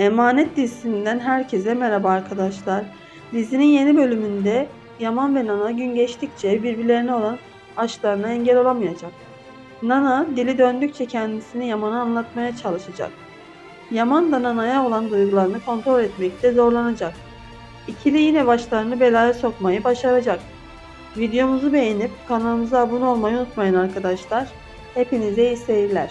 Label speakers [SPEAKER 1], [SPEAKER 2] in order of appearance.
[SPEAKER 1] Emanet dizisinden herkese merhaba arkadaşlar. Dizinin yeni bölümünde Yaman ve Nana gün geçtikçe birbirlerine olan aşklarına engel olamayacak. Nana dili döndükçe kendisini Yaman'a anlatmaya çalışacak. Yaman da Nana'ya olan duygularını kontrol etmekte zorlanacak. İkili yine başlarını belaya sokmayı başaracak. Videomuzu beğenip kanalımıza abone olmayı unutmayın arkadaşlar. Hepinize iyi seyirler.